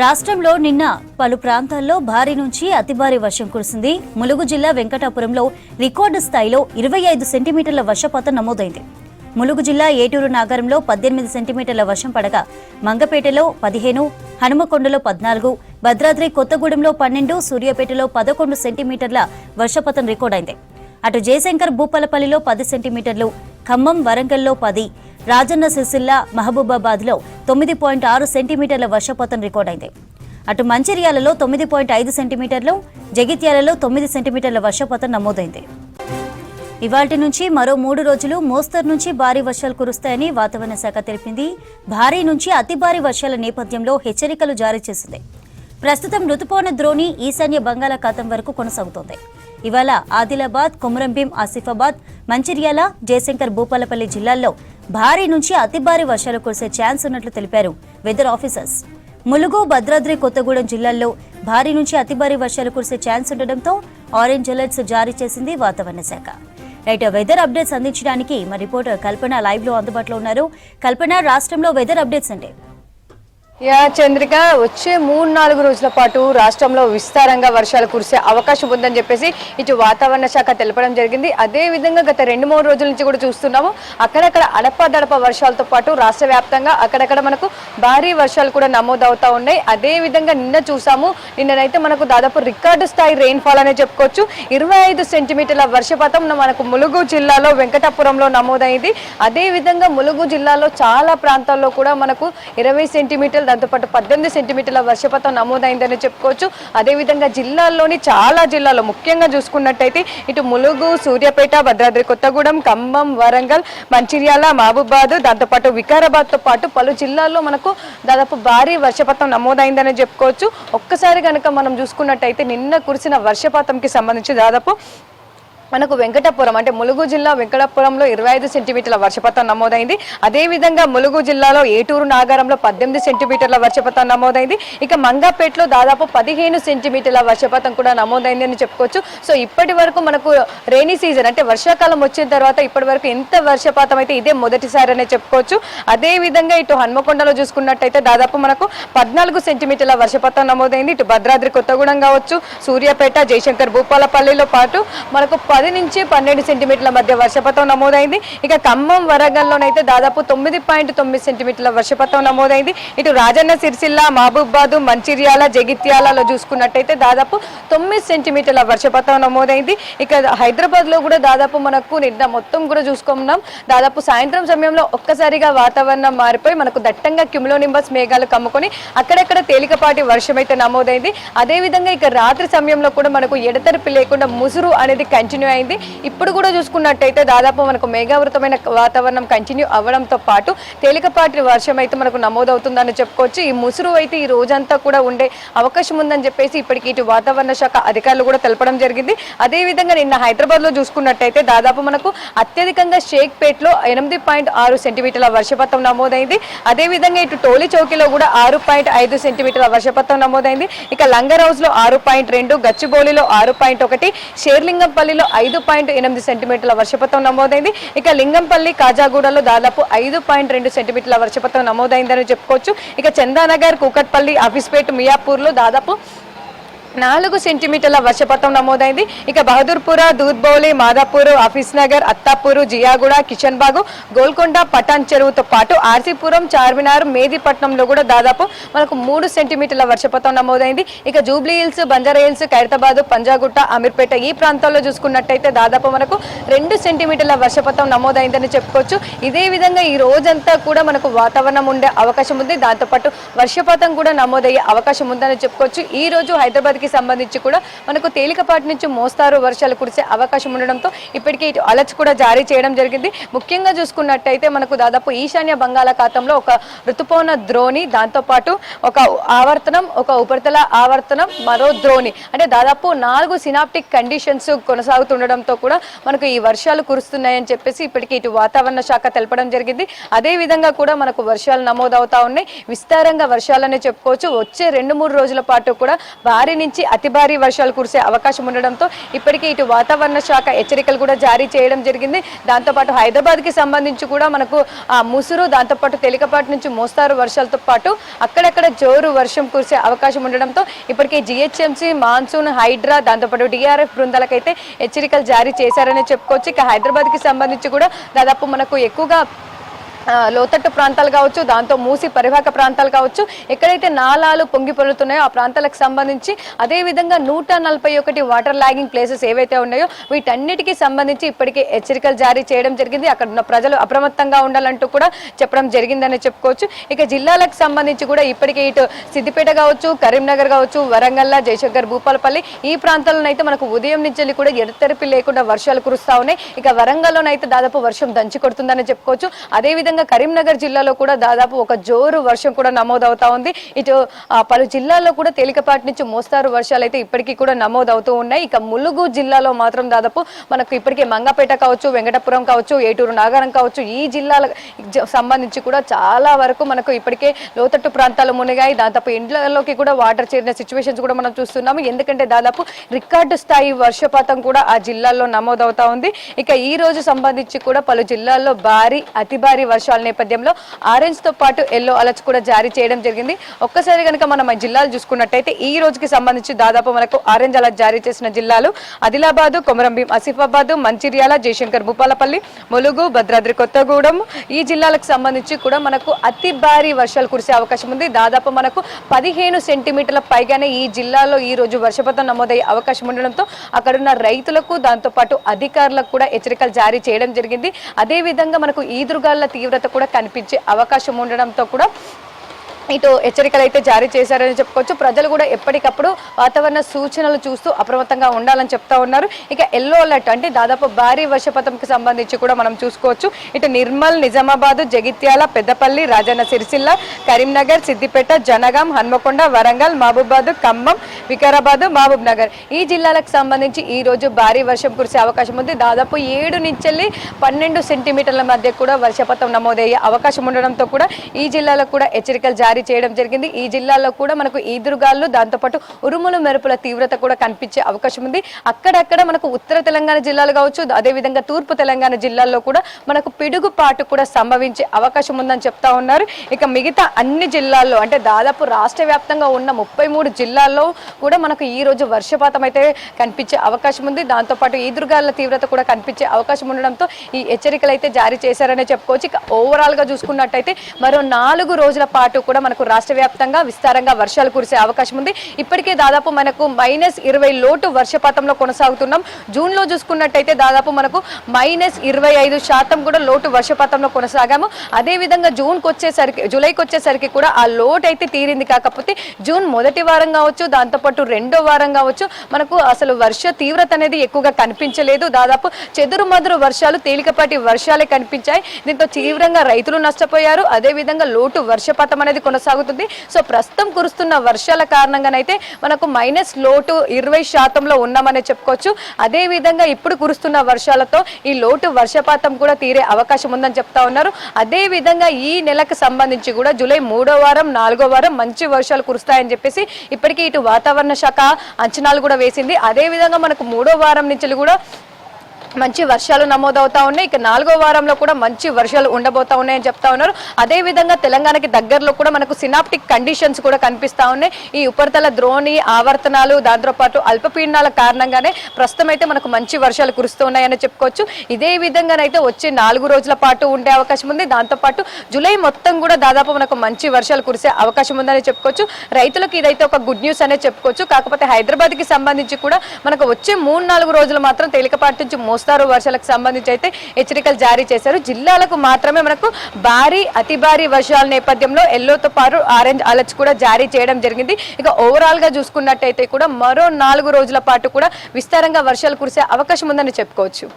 రాష్ట్రంలో నిన్న పలు ప్రాంతాల్లో భారీ నుంచి అతి భారీ వర్షం కురిసింది. ములుగు జిల్లా వెంకటాపురంలో రికార్డు స్థాయిలో ఇరవై ఐదు సెంటీమీటర్ల వర్షపాతం నమోదైంది. ములుగు జిల్లా ఏటూరు నాగరంలో పద్దెనిమిది సెంటీమీటర్ల వర్షం పడగా మంగపేటలో పదిహేను హనుమకొండలో పద్నాలుగు భద్రాద్రి కొత్తగూడెంలో పన్నెండు సూర్యాపేటలో పదకొండు సెంటీమీటర్ల వర్షపాతం రికార్డైంది. అటు జయశంకర్ భూపాలపల్లిలో పది సెంటీమీటర్లు ఖమ్మం వరంగల్లో పది రాజన్న సిరిసిల్ల మహబూబాబాద్లో తొమ్మిది పాయింట్ ఆరు సెంటీమీటర్ల వర్షపాతం రికార్డైంది. అటు మంచిర్యాలలో తొమ్మిది పాయింట్ ఐదు సెంటీమీటర్లు జగిత్యాలలో తొమ్మిది సెంటీమీటర్ల వర్షపాతం నమోదైంది. ఇవాటి నుంచి మరో మూడు రోజులు మోస్తరు నుంచి భారీ వర్షాలు కురుస్తాయని వాతావరణ శాఖ తెలిపింది. భారీ నుంచి అతి భారీ వర్షాల నేపథ్యంలో హెచ్చరికలు జారీ చేసింది. ప్రస్తుతం రుతుపవన ద్రోణి ఈశాన్య బంగాళాఖాతం వరకు కొనసాగుతోంది. ఇవాళ ఆదిలాబాద్ కొమరంభీం ఆసిఫాబాద్ మంచిర్యాల జయశంకర్ భూపాలపల్లి జిల్లాల్లో భారీ నుంచి అతి భారీ వర్షాలు కురిసే ఛాన్స్ ఉన్నట్లు తెలిపారు వెదర్ ఆఫీసర్స్. ములుగు భద్రాద్రి కొత్తగూడెం జిల్లాల్లో భారీ నుంచి అతి భారీ వర్షాలు కురిసే ఛాన్స్ ఉండడంతో ఆరెంజ్ అలర్ట్స్ జారీ చేసింది వాతావరణ శాఖ. రైట్ వెదర్ అప్డేట్స్ అందించడానికి మా రిపోర్టర్ కల్పన లైవ్లో అందుబాటులో ఉన్నారు. కల్పన రాష్ట్రంలో వెదర్ అప్డేట్స్ అంటే? యా చంద్రిక వచ్చే మూడు నాలుగు రోజుల పాటు రాష్ట్రంలో విస్తారంగా వర్షాలు కురిసే అవకాశం ఉందని చెప్పేసి ఇటు వాతావరణ శాఖ తెలపడం జరిగింది. అదే విధంగా గత రెండు మూడు రోజుల నుంచి కూడా చూస్తున్నాము. అక్కడక్కడ అడప దడప వర్షాలతో పాటు రాష్ట్ర వ్యాప్తంగా అక్కడక్కడ మనకు భారీ వర్షాలు కూడా నమోదవుతా ఉన్నాయి. అదే విధంగా నిన్న చూసాము. నిన్ననైతే మనకు దాదాపు రికార్డు స్థాయి రెయిన్ఫాల్ అనే చెప్పుకోవచ్చు. ఇరవై ఐదు సెంటీమీటర్ల వర్షపాతం మనకు ములుగు జిల్లాలో వెంకటాపురంలో నమోదైంది. అదే విధంగా ములుగు జిల్లాలో చాలా ప్రాంతాల్లో కూడా మనకు ఇరవై సెంటీమీటర్లు దాంతోపాటు పద్దెనిమిది సెంటీమీటర్ల వర్షపాతం నమోదైందని చెప్పుకోవచ్చు. అదేవిధంగా జిల్లాల్లోని చాలా జిల్లాల్లో ముఖ్యంగా చూసుకున్నట్టయితే ఇటు ములుగు సూర్యాపేట భద్రాద్రి కొత్తగూడెం ఖమ్మం వరంగల్ మంచిర్యాల మహబూబాద్ దాంతోపాటు వికారాబాద్తో పాటు పలు జిల్లాల్లో మనకు దాదాపు భారీ వర్షపాతం నమోదైందని చెప్పుకోవచ్చు. ఒక్కసారి కనుక మనం చూసుకున్నట్టయితే నిన్న కురిసిన వర్షపాతంకి సంబంధించి దాదాపు మనకు వెంకటాపురం అంటే ములుగు జిల్లా వెంకటాపురంలో ఇరవై ఐదు సెంటీమీటర్ల వర్షపాతం నమోదైంది. అదేవిధంగా ములుగు జిల్లాలో ఏటూరు నాగారంలో పద్దెనిమిది సెంటీమీటర్ల వర్షపాతం నమోదైంది. ఇక మంగాపేటలో దాదాపు పదిహేను సెంటీమీటర్ల వర్షపాతం కూడా నమోదైంది అని చెప్పుకోవచ్చు. సో ఇప్పటి వరకు మనకు రైనీ సీజన్ అంటే వర్షాకాలం వచ్చిన తర్వాత ఇప్పటి వరకు ఎంత వర్షపాతం అయితే ఇదే మొదటిసారి అనే చెప్పుకోవచ్చు. అదే విధంగా ఇటు హన్మకొండలో చూసుకున్నట్టయితే దాదాపు మనకు పద్నాలుగు సెంటీమీటర్ల వర్షపాతం నమోదైంది. ఇటు భద్రాద్రి కొత్తగూడెం కావచ్చు సూర్యాపేట జయశంకర్ భూపాలపల్లిలో పాటు మనకు పది నుంచి పన్నెండు సెంటీమీటర్ల మధ్య వర్షపాతం నమోదైంది. ఇక ఖమ్మం వరంగల్లోనైతే దాదాపు తొమ్మిది పాయింట్ తొమ్మిది సెంటీమీటర్ల వర్షపాతం నమోదైంది. ఇటు రాజన్న సిరిసిల్ల మహబూబాద్ మంచిర్యాల జగిత్యాలలో చూసుకున్నట్టయితే దాదాపు తొమ్మిది సెంటీమీటర్ల వర్షపాతం నమోదైంది. ఇక హైదరాబాద్లో కూడా దాదాపు మనకు నిన్న మొత్తం కూడా చూసుకున్నాం. దాదాపు సాయంత్రం సమయంలో ఒక్కసారిగా వాతావరణం మారిపోయి మనకు దట్టంగా క్యుములోనింబస్ మేఘాలు కమ్ముకొని అక్కడక్కడ తేలికపాటి వర్షం అయితే నమోదైంది. అదేవిధంగా ఇక రాత్రి సమయంలో కూడా మనకు ఎడతెరిపి లేకుండా ముసురు అనేది కంటిన్యూ అయింది. ఇప్పుడు కూడా చూసుకున్నట్టయితే దాదాపు మనకు మేఘావృతమైన వాతావరణం కంటిన్యూ అవ్వడంతో పాటు తేలికపాటి వర్షం అయితే మనకు నమోదవుతుందని చెప్పుకోవచ్చు. ఈ ముసురు అయితే ఈ రోజంతా కూడా ఉండే అవకాశం ఉందని చెప్పేసి ఇప్పటికి ఇటు వాతావరణ శాఖ అధికారులు కూడా తెలపడం జరిగింది. అదేవిధంగా నిన్న హైదరాబాద్లో చూసుకున్నట్టయితే దాదాపు మనకు అత్యధికంగా షేక్పేట్లో ఎనిమిది పాయింట్ ఆరు సెంటీమీటర్ల వర్షపాతం నమోదైంది. అదేవిధంగా ఇటు టోలీ చౌకీలో కూడా ఆరు పాయింట్ ఐదు సెంటీమీటర్ల వర్షపాతం నమోదైంది. ఇక లంగర్ హౌస్లో ఆరు పాయింట్ రెండు గచ్చిబౌలిలో ఆరు పాయింట్ ఒకటి షేర్లింగంపల్లిలో ఐదు పాయింట్ ఎనిమిది సెంటీమీటర్ల వర్షపాతం నమోదైంది. ఇక లింగంపల్లి కాజాగూడలో దాదాపు ఐదు పాయింట్ రెండు సెంటీమీటర్ల వర్షపాతం నమోదైందని చెప్పుకోవచ్చు. ఇక చందానగర్ కూకట్పల్లి అఫీస్పేట్ మియాపూర్లో దాదాపు నాలుగు సెంటీమీటర్ల వర్షపాతం నమోదైంది. ఇక బహదూర్పుర దూద్బౌలి మాదాపూర్ ఆఫీస్ నగర్ అత్తాపూరు జియాగూడ కిషన్ బాగు గోల్కొండ పటాన్ చెరువుతో పాటు ఆర్సీపురం చార్మినార్ మేదిపట్నంలో కూడా దాదాపు మనకు మూడు సెంటీమీటర్ల వర్షపాతం నమోదైంది. ఇక Jubilee Hills Banjara Hills Khairatabad Panjagutta Ameerpet ఈ ప్రాంతాల్లో చూసుకున్నట్టయితే దాదాపు మనకు రెండు సెంటీమీటర్ల వర్షపాతం నమోదైందని చెప్పుకోవచ్చు. ఇదే విధంగా ఈ రోజంతా కూడా మనకు వాతావరణం ఉండే అవకాశం ఉంది. దాంతోపాటు వర్షపాతం కూడా నమోదయ్యే అవకాశం ఉందని చెప్పుకోవచ్చు. ఈ రోజు హైదరాబాద్ కి సంబంధించి కూడా మనకు తేలికపాటి నుంచి మోస్తారు వర్షాలు కురిసే అవకాశం ఉండడంతో ఇప్పటికే ఇటు అలర్ట్స్ కూడా జారీ చేయడం జరిగింది. ముఖ్యంగా చూసుకున్నట్టయితే మనకు దాదాపు ఈశాన్య బంగాళాఖాతంలో ఒక ఋతుపవన ద్రోణి దాంతోపాటు ఒక ఆవర్తనం ఒక ఉపరితల ఆవర్తనం మరో ద్రోణి. అంటే దాదాపు నాలుగు సినాప్టిక్ కండిషన్స్ కొనసాగుతుండడంతో కూడా మనకు ఈ వర్షాలు కురుస్తున్నాయని చెప్పేసి ఇప్పటికీ ఇటు వాతావరణ శాఖ తెలపడం జరిగింది. అదే విధంగా కూడా మనకు వర్షాలు నమోదవుతా ఉన్నాయి. విస్తారంగా వర్షాలనే చెప్పుకోవచ్చు. వచ్చే రెండు మూడు రోజుల పాటు కూడా భారీ నుంచి నుంచి అతి భారీ వర్షాలు కురిసే అవకాశం ఉండడంతో ఇప్పటికే ఇటు వాతావరణ శాఖ హెచ్చరికలు కూడా జారీ చేయడం జరిగింది. దాంతోపాటు హైదరాబాద్కి సంబంధించి కూడా మనకు ఆ ముసురు దాంతోపాటు తేలికపాటి నుంచి మోస్తారు వర్షాలతో పాటు అక్కడక్కడ జోరు వర్షం కురిసే అవకాశం ఉండడంతో ఇప్పటికే జిహెచ్ఎంసీ మాన్సూన్ హైడ్రా దాంతోపాటు డిఆర్ఎఫ్ బృందాలకైతే హెచ్చరికలు జారీ చేశారని చెప్పుకోవచ్చు. ఇక హైదరాబాద్కి సంబంధించి కూడా దాదాపు మనకు ఎక్కువగా లోతట్టు ప్రాంతాలు కావచ్చు దాంతో మూసి పరివాహక ప్రాంతాలు కావచ్చు ఎక్కడైతే నాలాలు పొంగి పొరులుతున్నాయో ఆ ప్రాంతాలకు సంబంధించి అదే విధంగా నూట నలభై ఒకటి వాటర్ లాగింగ్ ప్లేసెస్ ఏవైతే ఉన్నాయో వీటన్నిటికీ సంబంధించి ఇప్పటికే హెచ్చరికలు జారీ చేయడం జరిగింది. అక్కడ ఉన్న ప్రజలు అప్రమత్తంగా ఉండాలంటూ కూడా చెప్పడం జరిగిందని చెప్పుకోవచ్చు. ఇక జిల్లాలకు సంబంధించి కూడా ఇప్పటికే ఇటు సిద్దిపేట కావచ్చు కరీంనగర్ కావచ్చు వరంగల్ జయశంకర్ భూపాలపల్లి ఈ ప్రాంతాల్లోనైతే మనకు ఉదయం నుంచి వెళ్ళి కూడా ఎడతెరిపి లేకుండా వర్షాలు కురుస్తా ఉన్నాయి. ఇక వరంగల్లోనైతే దాదాపు వర్షం దంచి కొడుతుందని చెప్పుకోవచ్చు. అదేవిధంగా కరీంనగర్ జిల్లాలో కూడా దాదాపు ఒక జోరు వర్షం కూడా నమోదవుతా ఉంది. ఇటు పలు జిల్లాల్లో కూడా తేలికపాటి నుంచి మోస్తారు వర్షాలు అయితే ఇప్పటికీ కూడా నమోదవుతూ ఉన్నాయి. ఇక ములుగు జిల్లాలో మాత్రం దాదాపు మనకు ఇప్పటికే మంగపేట కావచ్చు వెంకటపురం కావచ్చు ఏటూరు నాగారం కావచ్చు ఈ జిల్లాల సంబంధించి కూడా చాలా వరకు మనకు ఇప్పటికే లోతట్టు ప్రాంతాలు మునిగాయి. దాదాపు ఇండ్లలోకి కూడా వాటర్ చేరిన సిచ్యువేషన్స్ కూడా మనం చూస్తున్నాము. ఎందుకంటే దాదాపు రికార్డు స్థాయి వర్షపాతం కూడా ఆ జిల్లాల్లో నమోదవుతా ఉంది. ఇక ఈ రోజు సంబంధించి కూడా పలు జిల్లాల్లో భారీ అతి భారీ వర్షాల నేపథ్యంలో ఆరెంజ్తో పాటు ఎల్లో అలర్ట్స్ కూడా జారీ చేయడం జరిగింది. ఒక్కసారి కనుక మనం జిల్లాలు చూసుకున్నట్టయితే ఈ రోజుకి సంబంధించి దాదాపు మనకు ఆరెంజ్ అలర్ట్ జారీ చేసిన జిల్లాలు ఆదిలాబాద్ కొమరంభీం ఆసిఫాబాద్ మంచిర్యాల జయశంకర్ భూపాలపల్లి ములుగు భద్రాద్రి కొత్తగూడెం. ఈ జిల్లాలకు సంబంధించి కూడా మనకు అతి భారీ వర్షాలు కురిసే అవకాశం ఉంది. దాదాపు మనకు పదిహేను సెంటీమీటర్ల పైగానే ఈ జిల్లాలో ఈ రోజు వర్షపాతం నమోదయ్యే అవకాశం ఉండడంతో అక్కడున్న రైతులకు దాంతోపాటు అధికారులకు కూడా హెచ్చరికలు జారీ చేయడం జరిగింది. అదే విధంగా మనకు తీవ్ర తీవ్రత కూడా కనిపించే అవకాశం ఉండడంతో కూడా ఇటు హెచ్చరికలు అయితే జారీ చేశారని చెప్పుకోవచ్చు. ప్రజలు కూడా ఎప్పటికప్పుడు వాతావరణ సూచనలు చూస్తూ అప్రమత్తంగా ఉండాలని చెప్తా ఉన్నారు. ఇక ఎల్లో అలర్ట్ అంటే దాదాపు భారీ వర్షపాతంకి సంబంధించి కూడా మనం చూసుకోవచ్చు. ఇటు నిర్మల్ నిజామాబాద్ జగిత్యాల పెద్దపల్లి రాజన్న సిరిసిల్ల కరీంనగర్ సిద్దిపేట జనగాం హన్మకొండ వరంగల్ మహబూబాద్ ఖమ్మం వికారాబాద్ మహబూబ్ నగర్. ఈ జిల్లాలకు సంబంధించి ఈ రోజు భారీ వర్షం కురిసే అవకాశం ఉంది. దాదాపు ఏడు నుంచి పన్నెండు సెంటీమీటర్ల మధ్య కూడా వర్షపాతం నమోదయ్యే అవకాశం ఉండడంతో కూడా ఈ జిల్లాలకు కూడా హెచ్చరికలు జారీ జారీ చేయడం జరిగింది. ఈ జిల్లాలో కూడా మనకు ఈదురుగాలు దాంతోపాటు ఉరుములు మెరుపుల తీవ్రత కూడా కనిపించే అవకాశం ఉంది. అక్కడక్కడ మనకు ఉత్తర తెలంగాణ జిల్లాలు కావచ్చు అదేవిధంగా తూర్పు తెలంగాణ జిల్లాల్లో కూడా మనకు పిడుగుపాటు కూడా సంభవించే అవకాశం ఉందని చెప్తా ఉన్నారు. ఇక మిగతా అన్ని జిల్లాల్లో అంటే దాదాపు రాష్ట్ర వ్యాప్తంగా ఉన్న ముప్పై మూడు జిల్లాల్లో కూడా మనకు ఈ రోజు వర్షపాతం అయితే కనిపించే అవకాశం ఉంది. దాంతోపాటు ఈదురుగాల తీవ్రత కూడా కనిపించే అవకాశం ఉండడంతో ఈ హెచ్చరికలు అయితే జారీ చేశారనే చెప్పుకోవచ్చు. ఇక ఓవరాల్గా చూసుకున్నట్టయితే మరో నాలుగు రోజుల పాటు కూడా మనకు రాష్ట్ర వ్యాప్తంగా విస్తారంగా వర్షాలు కురిసే అవకాశం ఉంది. ఇప్పటికే దాదాపు మనకు మైనస్ ఇరవై లోటు వర్షపాతంలో కొనసాగుతున్నాం. జూన్లో చూసుకున్నట్టయితే దాదాపు మనకు మైనస్ ఇరవై ఐదు శాతం కూడా లోటు వర్షపాతంలో కొనసాగాము. అదే విధంగా జూన్కి వచ్చేసరికి జూలైకి వచ్చేసరికి కూడా ఆ లోటు అయితే తీరింది. కాకపోతే జూన్ మొదటి వారం కావచ్చు దాంతోపాటు రెండో వారం కావచ్చు మనకు అసలు వర్ష తీవ్రత అనేది ఎక్కువగా కనిపించలేదు. దాదాపు చెదురు మదురు వర్షాలు తేలికపాటి వర్షాలే కనిపించాయి. దీంతో తీవ్రంగా రైతులు నష్టపోయారు. అదే విధంగా లోటు వర్షపాతం అనేది కొనసాగుతుంది. సో ప్రస్తుతం కురుస్తున్న వర్షాల కారణంగానైతే మనకు మైనస్ లోటు ఇరవై శాతంలో ఉన్నామని చెప్పుకోవచ్చు. అదేవిధంగా ఇప్పుడు కురుస్తున్న వర్షాలతో ఈ లోటు వర్షపాతం కూడా తీరే అవకాశం ఉందని చెప్తా ఉన్నారు. అదేవిధంగా ఈ నెలకు సంబంధించి కూడా జూలై మూడో వారం నాలుగో వారం మంచి వర్షాలు కురుస్తాయని చెప్పేసి ఇప్పటికీ ఇటు వాతావరణ శాఖ అంచనాలు కూడా వేసింది. అదే విధంగా మనకు మూడో వారం నుంచి కూడా మంచి వర్షాలు నమోదవుతా ఉన్నాయి. ఇక నాలుగో వారంలో కూడా మంచి వర్షాలు ఉండబోతా ఉన్నాయని చెప్తా ఉన్నారు. అదే విధంగా తెలంగాణకి దగ్గరలో కూడా మనకు సినాప్టిక్ కండిషన్స్ కూడా కనిపిస్తూ ఉన్నాయి. ఈ ఉపరితల ద్రోణి ఆవర్తనాలు దాంతోపాటు అల్పపీడనాల కారణంగానే ప్రస్తుతం అయితే మనకు మంచి వర్షాలు కురుస్తూ ఉన్నాయని చెప్పుకోవచ్చు. ఇదే విధంగానైతే వచ్చే నాలుగు రోజుల పాటు ఉండే అవకాశం ఉంది. దాంతోపాటు జూలై మొత్తం కూడా దాదాపు మనకు మంచి వర్షాలు కురిసే అవకాశం ఉందని చెప్పుకోవచ్చు. రైతులకు ఇదైతే ఒక గుడ్ న్యూస్ అనే చెప్పుకోవచ్చు. కాకపోతే హైదరాబాద్కి సంబంధించి కూడా మనకు వచ్చే మూడు నాలుగు రోజులు మాత్రం తేలికపాటి నుంచి మోస్తారు వర్షాలకు సంబంధించి అయితే హెచ్చరికలు జారీ చేశారు. జిల్లాలకు మాత్రమే మనకు భారీ అతి భారీ వర్షాల నేపథ్యంలో ఎల్లోతో పాటు ఆరెంజ్ అలర్ట్స్ కూడా జారీ చేయడం జరిగింది. ఇక ఓవరాల్గా చూసుకున్నట్టయితే కూడా మరో నాలుగు రోజుల పాటు కూడా విస్తారంగా వర్షాలు కురిసే అవకాశం ఉందని చెప్పుకోవచ్చు.